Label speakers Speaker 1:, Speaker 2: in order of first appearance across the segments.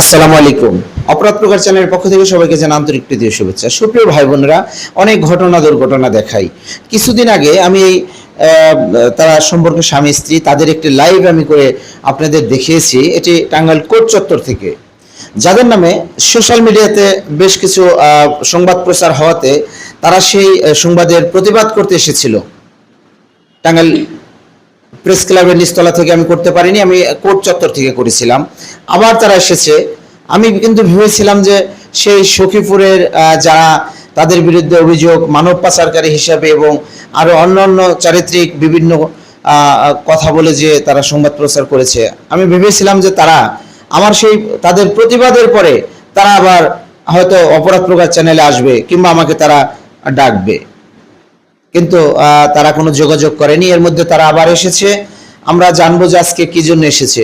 Speaker 1: আসসালামু আলাইকুম। অপরাধ প্রকার চ্যানেলের পক্ষ থেকে সবাইকে জানা আন্তরিক প্রীতি ও শুভেচ্ছা। সুপ্রিয় ভাই বোনেরা অনেক ঘটনা, দুর্ঘটনা দেখাই। কিছুদিন আগে আমি এই তারা সম্পর্কে স্বামী, স্ত্রী, তাদের একটি লাইভ আমি করে আপনাদের দেখিয়েছি। এটি টাঙ্গাইল কোর্ট চত্বর থেকে। যাদের নামে সোশ্যাল মিডিয়াতে বেশ কিছু সংবাদ প্রচার হওয়াতে তারা সেই সংবাদের প্রতিবাদ করতে এসেছিল। টাঙ্গাইল প্রেস ক্লাবের নিচতলা থেকে আমি করতে পারিনি, আমি কোর্ট চত্বর থেকে করেছিলাম। আবার তারা এসেছে। আমি কিন্তু ভেবেছিলাম যে সেই সখীপুরের যারা তাদের বিরুদ্ধে অভিযোগ, মানব পাচারকারী হিসাবে এবং আরও অন্যান্য চারিত্রিক বিভিন্ন কথা বলে যে তারা সংবাদ প্রচার করেছে। আমি ভেবেছিলাম যে তারা আমার সেই, তাদের প্রতিবাদের পরে তারা আবার হয়তো অপরাধ প্রকার চ্যানেলে আসবে কিংবা আমাকে তারা ডাকবে। কিন্তু আহ, তারা কোনো যোগাযোগ করেনি। এর মধ্যে তারা আবার এসেছে। আমরা জানব যে আজকে কি জন্য এসেছে।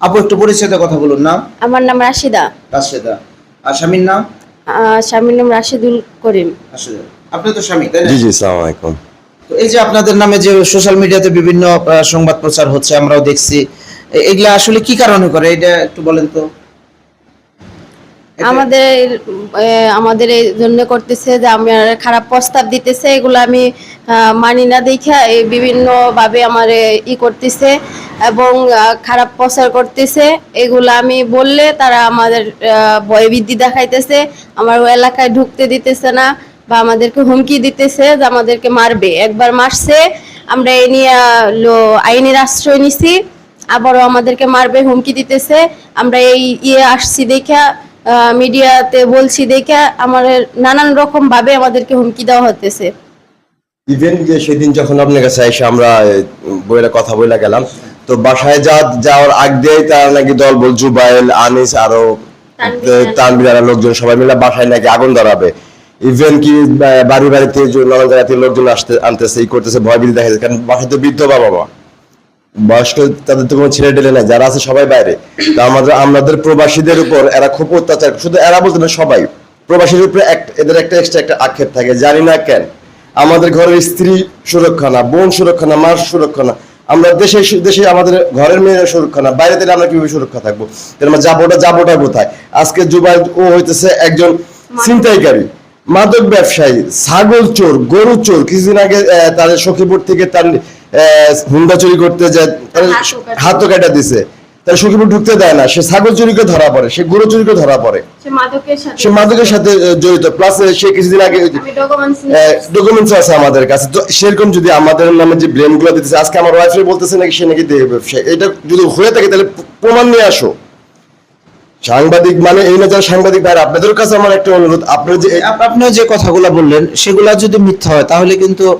Speaker 1: আপু একটু পরিচয়তে কথা বলুন নাম?
Speaker 2: আমার নাম রাশিদা।
Speaker 1: রাশেদা। আর স্বামীর নাম?
Speaker 2: স্বামীর নাম রাশিদুল করিম।
Speaker 1: রাশেদা। আপনি তো স্বামী তাই না?
Speaker 3: জি জি সালাম আলাইকুম।
Speaker 1: তো এই যে আপনাদের নামে যে সোশ্যাল মিডিয়াতে বিভিন্ন সংবাদ প্রচার হচ্ছে আমরাও দেখছি এগুলা আসলে কি কারণে করে? এটা একটু বলেন তো।
Speaker 2: আমাদের আমাদের এই জন্য করতেছে যে আমার খারাপ প্রস্তাব দিতেছে, এগুলো আমি মানি না দেখা এই বিভিন্ন ভাবে আমার ই করতেছে এবং খারাপ প্রচার করতেছে। এগুলো আমি বললে তারা আমাদের ভয়বৃদ্ধি দেখাইতেছে, আমার এলাকায় ঢুকতে দিতেছে না বা আমাদেরকে হুমকি দিতেছে যে আমাদেরকে মারবে। একবার মারছে, আমরা এই নিয়ে আইনের আশ্রয় নিছি, আবারও আমাদেরকে মারবে, হুমকি দিতেছে। আমরা এই ইয়ে আসছি দেখা মিডিয়াতে বলছি দেখে আমার নানান রকম ভাবে আমাদেরকে হুমকি দেওয়া হতেছে
Speaker 3: ইভেন যে সেদিন যখন আপনার কাছে এসে আমরা বইয়ের কথা বইলা গেলাম তো বাসায় যা যাওয়ার আগ দিয়েই তারা নাকি দল বল জুবাইল আনিস
Speaker 2: আরও।
Speaker 3: তানবির লোকজন সবাই মিলে বাসায় নাকি আগুন ধরাবে। ইভেন কি বাড়ি বাড়িতে যে নানান জায়গা থেকে লোকজন আসতে আনতেছে এই করতেছে ভয় ভীতি দেখাচ্ছে কারণ বাসায় তো বৃদ্ধ বাবা মা বয়স্ক তাদের তো কোনো ছেলে টেলে নাই যারা আছে সবাই বাইরে। তা আমাদের আমাদের প্রবাসীদের উপর এরা খুব অত্যাচার শুধু এরা বলতে না সবাই। প্রবাসীদের উপরে এদের একটা এক্সট্রা একটা আক্ষেপ থাকে জানি না কেন। আমাদের ঘরের স্ত্রী সুরক্ষা না বোন সুরক্ষা না মার সুরক্ষা না। আমরা দেশে দেশে আমাদের ঘরের মেয়েরা সুরক্ষা না বাইরে থেকে আমরা কীভাবে সুরক্ষা থাকব? আমরা যাবোটা যাবোটা কোথায়? আজকে জুবাই ও হইতেছে একজন ছিনতাইকারী মাদক ব্যবসায়ী ছাগল চোর গরু চোর। কিছুদিন আগে তাদের সখীপুর থেকে তার হুন্ডা চুরি করতে যায় তার
Speaker 2: হাতও কাটা।
Speaker 3: দিছে। তার সখীপুর ঢুকতে দেয় না। সে ছাগল চুরিকে ধরা পড়ে সে গরু চুরিকে ধরা পড়ে।
Speaker 2: সে মাদকের সাথে
Speaker 3: জড়িত। প্লাস সে কিছুদিন আগে
Speaker 2: ডকুমেন্টস
Speaker 3: আছে আমাদের কাছে। তো সেরকম যদি আমাদের নামে যে ব্লেমগুলো দিতেছে আজকে আমার ওয়াইফে বলতেছে নাকি সে নাকি দেহ ব্যবসায়ী এটা যদি হয়ে থাকে তাহলে প্রমাণ নিয়ে আসো। সাংবাদিক মানে এই না যারা সাংবাদিক ভাই আপনাদের কাছে আমার একটা অনুরোধ। আপনার যে এই-
Speaker 1: আপ- আপনি যে কথাগুলো বললেন সেগুলা যদি মিথ্যা হয় তাহলে কিন্তু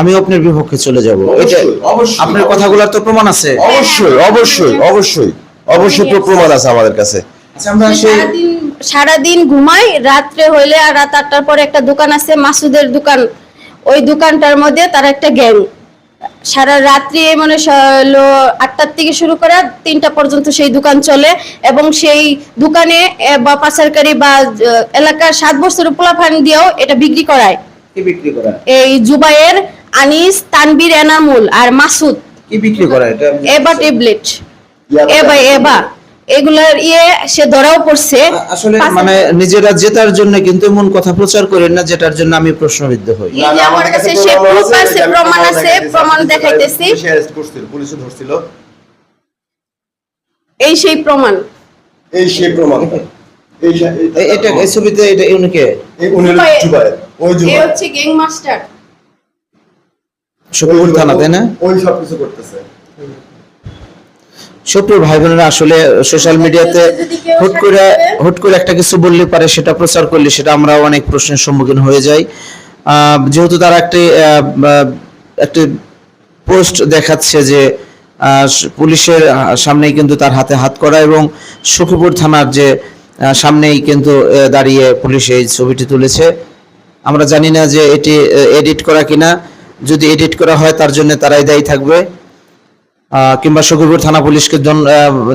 Speaker 1: আমি আপনার বিপক্ষে চলে যাব।
Speaker 3: অবশ্যই, অবশ্যই।
Speaker 1: আপনার কথাগুলোর তো প্রমাণ আছে।
Speaker 3: অবশ্যই অবশ্যই অবশ্যই অবশ্যই তো প্রমাণ আছে আমাদের কাছে।
Speaker 1: আচ্ছা,
Speaker 2: সারাদিন ঘুমাই রাত্রে হইলে আর রাত আটটার পরে একটা দোকান আছে মাসুদের দোকান। ওই দোকানটার মধ্যে তার একটা গ্যাং। সারা রাত্রি মানে আটটার থেকে শুরু করে তিনটা পর্যন্ত সেই দোকান চলে এবং সেই দোকানে বা পাচারকারী বা এলাকার সাত বছর পোলাফান দিয়েও এটা বিক্রি করায়।
Speaker 1: কি বিক্রি করা?
Speaker 2: এই জুবাইয়ের আনিস তানবীর এনামুল আর মাসুদ।
Speaker 1: কি বিক্রি করা এটা?
Speaker 2: এবা ট্যাবলেট। এবা এবা এগুলার ইয়ে সে ধরাও পড়ছে।
Speaker 1: আসলে মানে নিজেরা জেতার জন্য কিন্তু এমন কথা প্রচার করেন না যেটার জন্য আমি প্রশ্নবিদ্ধ হই।
Speaker 2: আমার কাছে সে proof আছে, প্রমাণ আছে, প্রমাণ দেখাইতেছি।
Speaker 3: পুলিশে arrest করছিল, পুলিশে ধরছিল।
Speaker 2: এই সেই প্রমাণ।
Speaker 3: এই সেই প্রমাণ।
Speaker 1: এটা এই ছবিতে এটা
Speaker 3: উনি হলো
Speaker 2: জুবাইর।
Speaker 3: জুবাইর, ওই
Speaker 2: এ হচ্ছে গ্যাং মাস্টার।
Speaker 1: শকুর থানা তাই না?
Speaker 3: ওই সব কিছু করতেছে।
Speaker 1: ভাই বোনেরা আসলে সোশ্যাল মিডিয়াতে হুট করে হুট করে একটা কিছু বললে পারে সেটা প্রচার করলে সেটা আমরা অনেক প্রশ্নের সম্মুখীন হয়ে যাই। আহ, যেহেতু তারা একটি একটি পোস্ট দেখাচ্ছে যে আহ, পুলিশের সামনেই কিন্তু তার হাতে হাত করা এবং সখীপুর থানার যে সামনেই কিন্তু দাঁড়িয়ে পুলিশ এই ছবিটি তুলেছে। আমরা জানি না যে এটি এডিট করা কিনা। যদি এডিট করা হয় তার জন্য তারাই দায়ী থাকবে। কিংবা সখীপুর থানা পুলিশকে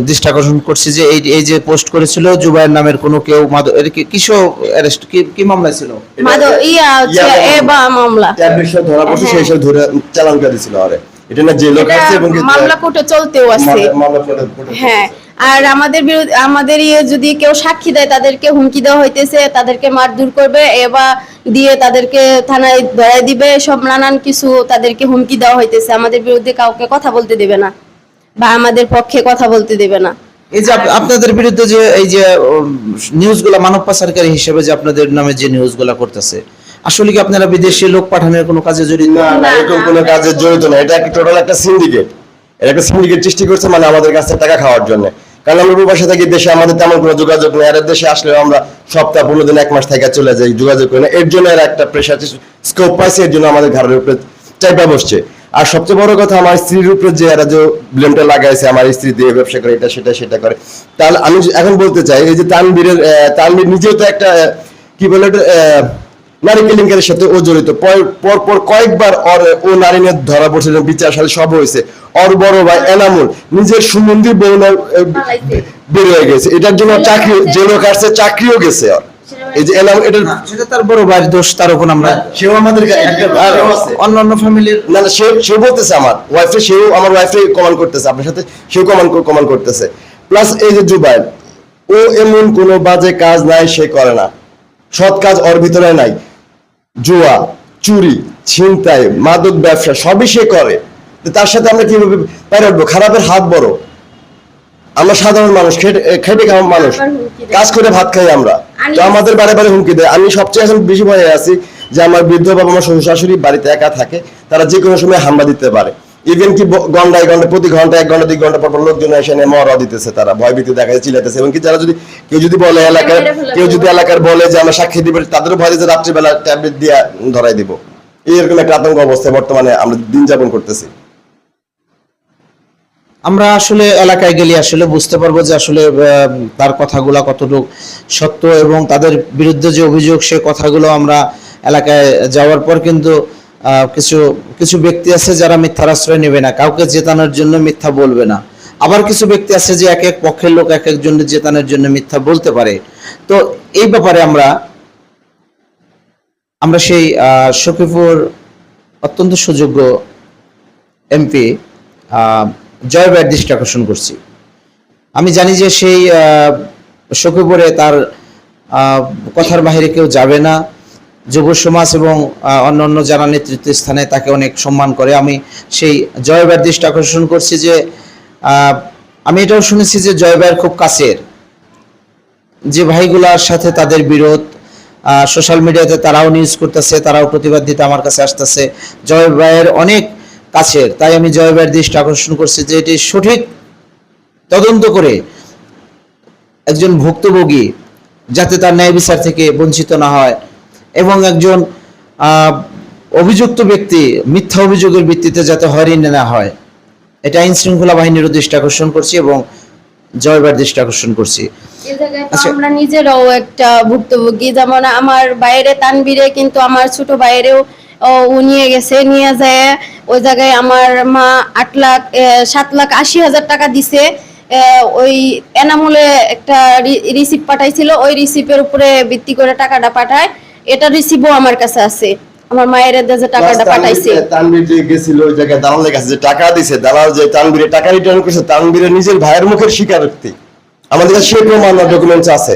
Speaker 1: দৃষ্টি আকর্ষণ করছি যে এই এই যে পোস্ট করেছিল জুবাইর নামের কোনো কেউ মাদক এর কি- কিসব অ্যারেস্ট কি কি মামলা ছিল?
Speaker 2: ইয়া মামলা।
Speaker 3: ধরা পড়ছে সেই সব ধরে চালান করে দিছিল আরে। এটা না জেলও
Speaker 2: এটা
Speaker 3: কাটছে এবং
Speaker 2: মামলা কোর্টে চলতেও আছে।
Speaker 3: মামলা- কোর্টে
Speaker 2: হ্যাঁ। আর আমাদের বিরুদ্ধে আমাদের ইয়ে যদি কেউ সাক্ষী দেয় তাদেরকে হুমকি দেওয়া হইতেছে তাদেরকে মারধর করবে এবার দিয়ে তাদেরকে থানায় ধরাই দিবে সব নানান কিছু তাদেরকে হুমকি দেওয়া হইতেছে। আমাদের বিরুদ্ধে কাউকে কথা বলতে দেবে না বা আমাদের পক্ষে কথা বলতে দেবে না।
Speaker 1: এই যে আপনাদের বিরুদ্ধে যে এই যে নিউজগুলো মানব পাচারকারী হিসেবে যে আপনাদের নামে যে নিউজগুলো করতেছে আসলে কি আপনারা বিদেশে লোক পাঠানোর কোনো কাজে জড়িত?
Speaker 3: না না এরকম কোনো কাজে জড়িত না। এটা একটা টোটাল একটা সিন্ডিকেট এটা একটা সিন্ডিকেট সৃষ্টি করছে মানে আমাদের কাছে টাকা খাওয়ার জন্য। কারণ আমরা প্রবাসে থাকি দেশে আমাদের তেমন কোনো যোগাযোগ নেই। আর দেশে আসলে আমরা সপ্তাহ পনেরো দিন, এক মাস থেকে চলে যাই, যোগাযোগ করি না। এর জন্য এর একটা প্রেশার স্কোপ পাইছে, এর জন্য আমাদের ঘরের উপরে চাইপা বসছে। আর সবচেয়ে বড় কথা, আমার স্ত্রীর উপরে যে এরা যে ব্লেমটা লাগাইছে, আমার স্ত্রী দিয়ে ব্যবসা করে, এটা সেটা সেটা করে। তাহলে আমি এখন বলতে চাই, এই যে তানবীরের তানবীর নিজেও তো একটা কি বলে নারী কেলেঙ্কারের সাথে ও জড়িত। পর- পর পর কয়েকবার ওর ও নারী নিয়ে ধরা পড়ছে বিচার সাথে সব হয়েছে। ওর বড় ভাই এনামুল নিজের না, বের হয়ে গেছে। এটার জন্য চাকরি জেলও কাটছে চাকরিও গেছে ওর। এই যে এনামুল এটা
Speaker 1: সেটা তার বড় ভাইয়ের দোষ তার উপর আমরা
Speaker 3: সেও আমাদের কা- একটা
Speaker 1: আর অন্যান্য ফ্যামিলির
Speaker 3: না না সে সে বলতেছে আমার ওয়াইফে সেও আমার ওয়াইফে কমান করতেছে আপনার সাথে সেও কমান কমান করতেছে। প্লাস এই যে জুবাইর ও এমন কোনো বাজে কাজ নাই সে করে না। সৎ কাজ ওর ভিতরে নাই। জুয়া চুরি ছিনতাই মাদক ব্যবসা সবই সে করে। তার সাথে আমরা কীভাবে পেরে উঠবো খারাপের হাত বড়। আমরা সাধারণ মানুষ খেটে খাওয়া মানুষ। কাজ করে ভাত খাই আমরা।
Speaker 2: আমি-
Speaker 3: তো আমাদের বারে বারে হুমকি দেয়। আমি সবচেয়ে এখন বেশি ভয়ে আছি যে আমার বৃদ্ধ বাবা মা শ্বশুর শাশুড়ি বাড়িতে একা থাকে। তারা যে কোনো সময় হামলা দিতে পারে। ইভেন কি ঘন্টায় ঘণ্টা প্রতি ঘণ্টা এক ঘণ্টা দুই ঘণ্টা পর পর লোকজন এসে এনে মরা দিতেছে তারা ভয় ভীতি দেখায় চিলাতেছে এবং কি যারা যদি কেউ যদি বলে এলাকার কেউ যদি এলাকার বলে যে আমরা সাক্ষী দিবে তাদেরও ভয় দিতে রাত্রিবেলা ট্যাবলেট দিয়ে ধরাই দিব। এরকম একটা আতঙ্ক অবস্থায় বর্তমানে আমরা দিন যাপন করতেছি।
Speaker 1: আমরা আসলে এলাকায় গেলে আসলে বুঝতে পারব যে আসলে আহ, তার কথাগুলো কতটুকু সত্য এবং তাদের বিরুদ্ধে যে অভিযোগ সে কথাগুলো আমরা এলাকায় যাওয়ার পর কিন্তু আহ, কিছু কিছু ব্যক্তি আছে যারা মিথ্যার আশ্রয় নেবে না, কাউকে জেতানোর জন্য মিথ্যা বলবে না। আবার কিছু ব্যক্তি আছে যে এক এক পক্ষের লোক এক একজন জেতানোর জন্য মিথ্যা বলতে পারে। তো এই ব্যাপারে আমরা আমরা সেই সখীপুর অত্যন্ত সুযোগ্য এমপি জয় ভাইয়ের দৃষ্টি আকর্ষণ করছি। আমি জানি যে সেই সখীপুরে তার কথার বাইরে কেউ যাবে না। যুব সমাজ এবং আহ, অন্যান্য যারা নেতৃত্ব স্থানে তাকে অনেক সম্মান করে। আমি সেই জয় ভাইয়ের দৃষ্টি আকর্ষণ করছি যে আমি এটাও শুনেছি যে জয় ভাইয়ের খুব কাছের। যে ভাইগুলার সাথে তাদের বিরোধ সোশ্যাল মিডিয়াতে তারাও নিউজ করতেছে তারাও প্রতিবাদ দিতে আমার কাছে আসতেছে। জয় ভাইয়ের অনেক কাছের। তাই আমি জয় ভাইয়ের দৃষ্টি আকর্ষণ করছি যে এটি সঠিক তদন্ত করে একজন ভুক্তভোগী যাতে তার ন্যায় বিচার থেকে বঞ্চিত না হয়। এবং একজন অভিযুক্ত ব্যক্তি মিথ্যা অভিযোগের ভিত্তিতে যাতে হয়রানি না হয়। এটা আইন শৃঙ্খলা বাহিনীরও দৃষ্টি আকর্ষণ করছি এবং জয়বার দৃষ্টি আকর্ষণ করছি। আচ্ছা।
Speaker 2: আমরা নিজেরাও একটা ভুক্তভোগী। যেমন আমার বাইরে তানবিরে কিন্তু আমার ছোট বাইরেও ও, নিয়ে গেছে নিয়ে যায়। ওই জায়গায় আমার মা আট লাখ সাত লাখ আশি হাজার টাকা দিছে। ওই এনামুলে একটা রিসিপ্ট পাঠাইছিল। ওই রিসিপ্টের উপরে ভিত্তি করে টাকাটা পাঠায়। এটা রিসিপ্টও আমার কাছে আছে। আমার মায়ের যে টাকাটা পাঠাইছে।
Speaker 3: তানবীর যে গেছিল ওই জায়গায় দালালের কাছে যে টাকা দিছে দালাল যে তানবীরে টাকা রিটার্ন করছে তানবীরের নিজের ভাইয়ের মুখের স্বীকারোক্তি। আমাদের কাছে সেই প্রমাণ ডকুমেন্টস আছে।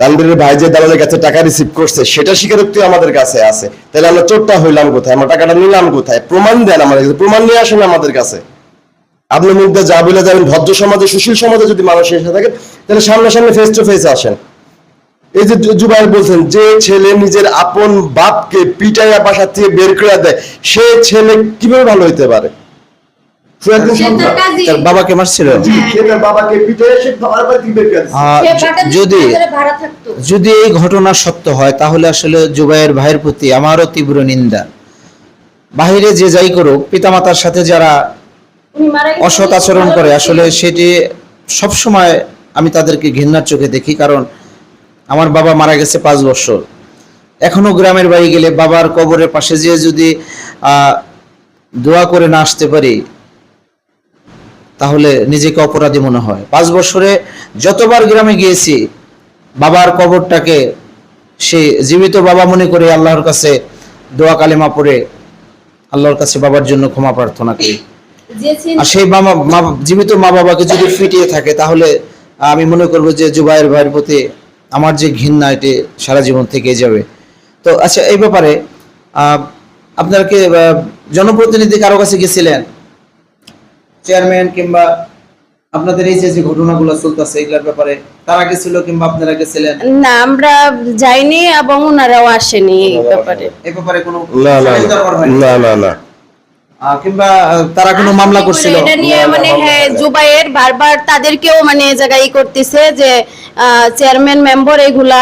Speaker 3: তানবীরের ভাই যে দালালের কাছে টাকা রিসিভ করছে সেটা স্বীকারোক্তি আমাদের কাছে আছে। তাহলে আমরা চোরটা হইলাম কোথায়? আমরা টাকাটা নিলাম কোথায়? প্রমাণ দেন আমাদের কাছে প্রমাণ নিয়ে আসেন আমাদের কাছে। আপনি মুখ দিয়ে যা বলে যাবেন ভদ্র সমাজে সুশীল সমাজে যদি মানুষ এসে থাকে তাহলে সামনাসামনি ফেস টু ফেস আসেন। এই যে জুবাইর বলছেন যে ছেলে নিজের আপন বাপকে পিটাইয়া বাসা থেকে বের করে দেয় সে ছেলে কীভাবে ভালো হইতে পারে?
Speaker 1: বাবাকে মারছিল?
Speaker 3: জি, সে তার বাবাকে পিটাইয়া সে বাবার বাড়ি থেকে বের করে দিছে।
Speaker 1: আহ,
Speaker 2: সে
Speaker 1: য-
Speaker 2: বাটার
Speaker 1: যদি
Speaker 2: ভিতরে ভাড়া থাকতো।
Speaker 1: যদি এই ঘটনা সত্য হয় তাহলে আসলে জুবাইয়ের ভাইয়ের প্রতি আমারও তীব্র নিন্দা। বাহিরে যে যাই করুক পিতামাতার সাথে যারা অসৎ আচরণ করে আসলে সেটি সবসময় আমি তাদেরকে ঘৃণার চোখে দেখি কারণ আমার বাবা মারা গেছে পাঁচ বছর। এখনও গ্রামের বাড়ি গেলে বাবার কবরের পাশে যেয়ে যদি আহ, দোয়া করে না আসতে পারি তাহলে নিজেকে অপরাধী মনে হয়। পাঁচ বছরে যতবার গ্রামে গিয়েছি বাবার কবরটাকে সে জীবিত বাবা মনে করে আল্লাহর কাছে দোয়া কালেমা পড়ে আল্লাহর কাছে বাবার জন্য ক্ষমা প্রার্থনা করি। আর সেই মামা মা- জীবিত মা বাবাকে যদি ফিটিয়ে থাকে তাহলে আমি মনে করব যে জুবাইয়ের ভাইয়ের প্রতি আমার যে ঘৃণা এটি সারা জীবন থেকে যাবে। তো আচ্ছা এই ব্যাপারে আপনারা কি জনপ্রতিনিধি কারও কাছে গেছিলেন? চেয়ারম্যান কিংবা আপনাদের এই যে যে ঘটনাগুলো চলতেছে এগুলোর ব্যাপারে তারা গেছিল কিংবা আপনারা গেছিলেন?
Speaker 2: না আমরা যাইনি এবং ওনারাও আসেনি এই ব্যাপারে।
Speaker 1: এই ব্যাপারে কোনো
Speaker 3: না না? না না।
Speaker 1: কিংবা তারা কোনো মামলা করছিল?
Speaker 2: এটা নিয়ে মানে হ্যাঁ জুবাইয়ের বারবার তাদেরকেও মানে জায়গায় করতেছে যে চেয়ারম্যান মেম্বার এগুলা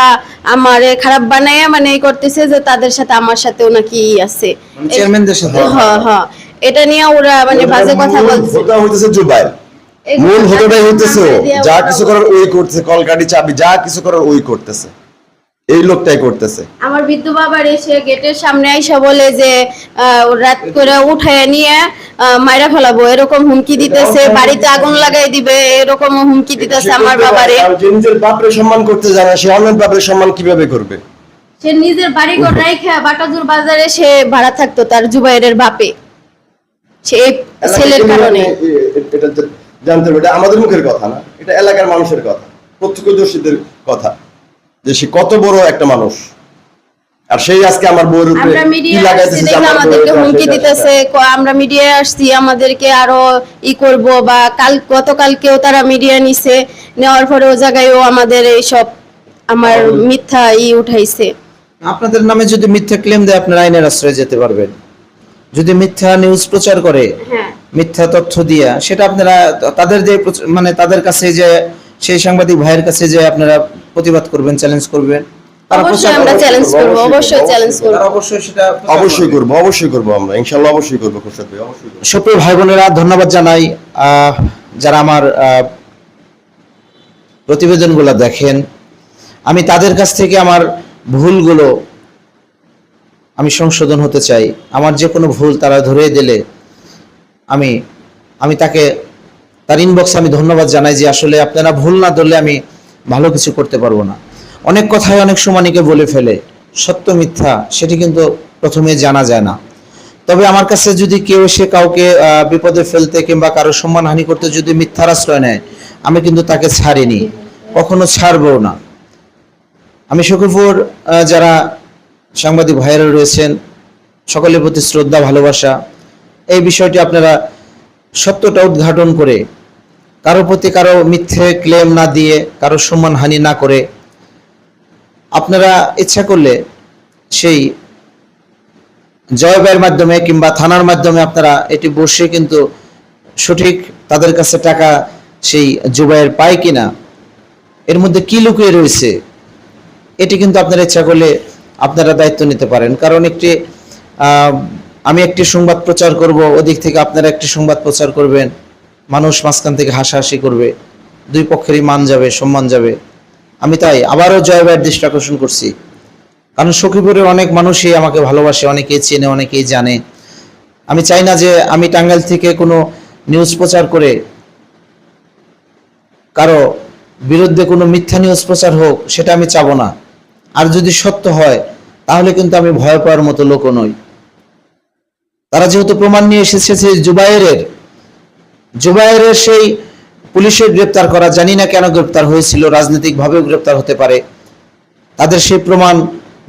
Speaker 2: আমার খারাপ বানায় মানে করতেছে যে তাদের সাথে আমার সাথেও নাকি আছে।
Speaker 1: চেয়ারম্যানদের সাথে
Speaker 2: হ্যাঁ হ্যাঁ এটা নিয়ে ওরা মানে বাজে কথা বলছে
Speaker 3: হইতেছে জুবাইর। মূল হোতাটাই হইতেছে যা কিছু করার ওই করতেছে কলকাটি চাবি যা কিছু করার ওই করতেছে। এই লোকটাই করতেছে।
Speaker 2: আমার বৃদ্ধ বাবার এসে গেটের সামনে আইসা বলে যে রাত করে উঠায় নিয়ে মাইরা ফেলাবো। এরকম হুমকি দিতেছে বাড়িতে আগুন লাগাই দিবে এরকম হুমকি দিতেছে আমার বাবারে।
Speaker 3: যে নিজের বাপরে সম্মান করতে জানে সে অন্যের বাপরে সম্মান কীভাবে করবে?
Speaker 2: সে নিজের বাড়ি ঘর রাইখা বাটাজুর বাজারে সে ভাড়া থাকতো তার জুবাইরের বাপে। সে ছেলের কারণে।
Speaker 3: এটা জানতে হবে এটা আমাদের মুখের কথা না এটা এলাকার মানুষের কথা প্রত্যক্ষদর্শীদের কথা। যে সে কত বড় একটা মানুষ। আর সেই আজকে আমার বউর উপরে কি লাগাইতেছে
Speaker 2: আমাদেরকে হুমকি দিতেছে আমরা মিডিয়ায় আসছি আমাদেরকে আরও ই করব বা কাল গতকালকেও তারা মিডিয়া নিছে নেওয়ার পরে ও জায়গায়ও আমাদের এইসব আমার মিথ্যা ই উঠাইছে।
Speaker 1: আপনাদের নামে যদি মিথ্যা ক্লেম দেয় আপনারা আইনের আশ্রয়ে যেতে পারবেন। যদি মিথ্যা নিউজ প্রচার করে
Speaker 2: হ্যাঁ।
Speaker 1: মিথ্যা তথ্য দিয়া সেটা আপনারা তাদের যে মানে তাদের কাছে যে সেই সাংবাদিক ভাইয়ের কাছে যে আপনারা প্রতিবাদ করবেন চ্যালেঞ্জ করবেন।
Speaker 2: অবশ্যই আমরা চ্যালেঞ্জ করব
Speaker 3: অবশ্যই,
Speaker 2: অবশ্যই
Speaker 3: অবশ্যই
Speaker 2: চ্যালেঞ্জ করব।
Speaker 1: অবশ্যই সেটা
Speaker 3: অবশ্যই
Speaker 1: করবে।
Speaker 3: করব অবশ্যই করব আমরা। ইনশাল্লাহ অবশ্যই করব খুরশেদ ভাই অবশ্যই
Speaker 1: সুপ্রিয় ভাই বোনেরা ধন্যবাদ জানাই। যারা আমার আহ, প্রতিবেদনগুলো দেখেন আমি তাদের কাছ থেকে আমার ভুলগুলো আমি সংশোধন হতে চাই। আমার যে কোনো ভুল তারা ধরে দিলে আমি আমি তাকে তার ইনবক্সে আমি ধন্যবাদ জানাই যে আসলে আপনারা ভুল না ধরলে আমি ভালো কিছু করতে পারব না। অনেক কথাই অনেক সমানিকে বলে ফেলে। সত্য, মিথ্যা, সেটি কিন্তু প্রথমে জানা যায় না। তবে আমার কাছে যদি কেউ এসে কাউকে বিপদে ফেলতে কিংবা কারও সম্মানহানি করতে যদি মিথ্যার আশ্রয় নেয়, আমি কিন্তু তাকে ছাড়িনি। কখনো ছাড়বো না। আমি শকুরপুর যারা সাংবাদিক ভাইয়েরা রয়েছেন, সকলের প্রতি শ্রদ্ধা, ভালোবাসা, এই বিষয়টি আপনারা সত্যটা উদ্ঘাটন করে কারও প্রতি কারও মিথ্যে ক্লেম না দিয়ে, কারও সম্মানহানি না করে, আপনারা ইচ্ছা করলে সেই জয়বের মাধ্যমে কিংবা থানার মাধ্যমে আপনারা এটি বসে কিন্তু সঠিক তাদের কাছে টাকা সেই জুবাইয়ের পায় কিনা, এর মধ্যে কি লুকিয়ে রয়েছে, এটি কিন্তু আপনারা ইচ্ছা করলে আপনারা দায়িত্ব নিতে পারেন। কারণ একটি আমি একটি সংবাদ প্রচার করব, ওদিক থেকে আপনারা একটি সংবাদ প্রচার করবেন মানুষ মাঝখান থেকে হাসাহাসি করবে, দুই পক্ষেরই মান যাবে, সম্মান যাবে। আমি তাই আবারও জয়বাইয়ের দৃষ্টি আকর্ষণ করছি। কারণ সখীপুরের অনেক মানুষই আমাকে ভালোবাসে, অনেকেই চেনে, অনেকেই জানে। আমি চাই না যে আমি টাঙ্গাইল থেকে কোনো নিউজ প্রচার করে কারও বিরুদ্ধে কোনো মিথ্যা নিউজ প্রচার হোক, সেটা আমি চাবো না। আর যদি সত্য হয়, তাহলে কিন্তু আমি ভয় পাওয়ার মতো লোকও নই। তারা যেহেতু প্রমাণ নিয়ে এসেছে সেই জুবাইরের জুবাইরের সেই পুলিশের গ্রেপ্তার করা, জানি না কেন গ্রেপ্তার হয়েছিল, রাজনৈতিকভাবেও গ্রেপ্তার হতে পারে। তাদের সেই প্রমাণ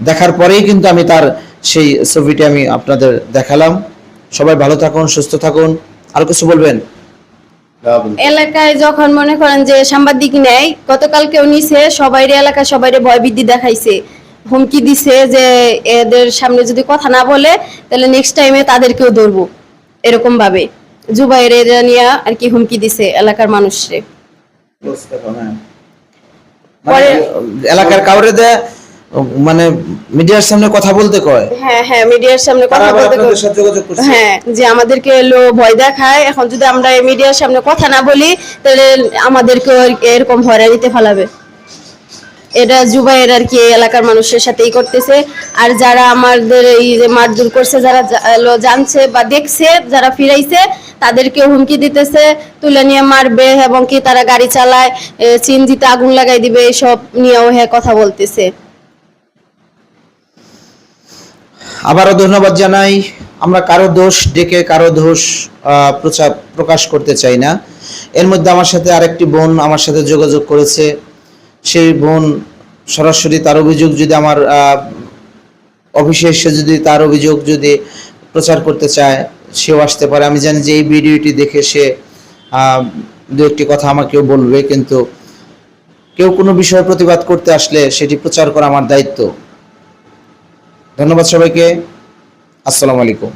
Speaker 1: দেখার পরেই কিন্তু আমি তার সেই ছবিটি আমি আপনাদের দেখালাম। সবাই ভালো থাকুন, সুস্থ থাকুন। আর কিছু বলবেন?
Speaker 2: এলাকায় যখন মনে করেন যে সাংবাদিক নেয় গতকাল কেউ নিছে সবাই এলাকায় সবাই ভয়বৃদ্ধি দেখাইছে। হুমকি দিছে যে এদের সামনে যদি কথা না বলে, তাহলে নেক্সট টাইমে তাদেরকেও ধরবো এরকম ভাবে জুবাইর এরা নিয়ে আর কি হুমকি দিছে এলাকার মানুষরে।
Speaker 1: মানে এলাকার কাউরে দেয় মানে মিডিয়ার সামনে কথা বলতে কয়?
Speaker 2: হ্যাঁ হ্যাঁ মিডিয়ার সামনে কথা বলতে
Speaker 1: করছে।
Speaker 2: হ্যাঁ যে আমাদেরকে লো ভয় দেখায় এখন যদি আমরা মিডিয়ার সামনে কথা না বলি তাহলে আমাদেরকে এরকম হয়রানিতে ফেলাবে। এটা জুবাইয়ের আর কি এলাকার মানুষের সাথেই করতেছে। আর যারা আমাদের এই যে মারধর করছে যারা জানছে বা দেখছে যারা ফিরাইছে তাদেরকে হুমকি দিতেছে, তুলে নিয়ে মারবে এবং কি তারা গাড়ি চালায় চিনজিতে আগুন লাগাই দিবে এইসব নিয়েও হ্যাঁ কথা বলতেছে।
Speaker 1: আবারও ধন্যবাদ জানাই। আমরা কারও দোষ ডেকে কারও দোষ প্রচার, প্রকাশ করতে চাই না। এর মধ্যে আমার সাথে আরেকটি বোন আমার সাথে যোগাযোগ করেছে। সেই বোন সরাসরি তার অভিযোগ যদি আমার অফিসে এসে যদি তার অভিযোগ যদি প্রচার করতে চায় সেও আসতে পারে। আমি জানি যে এই ভিডিওটি দেখে সে দু একটি কথা আমাকেও বলবে, কিন্তু কেউ কোনো বিষয়ে প্রতিবাদ করতে আসলে সেটি প্রচার করা আমার দায়িত্ব। ধন্যবাদ সবাইকে। আসসালামু আলাইকুম।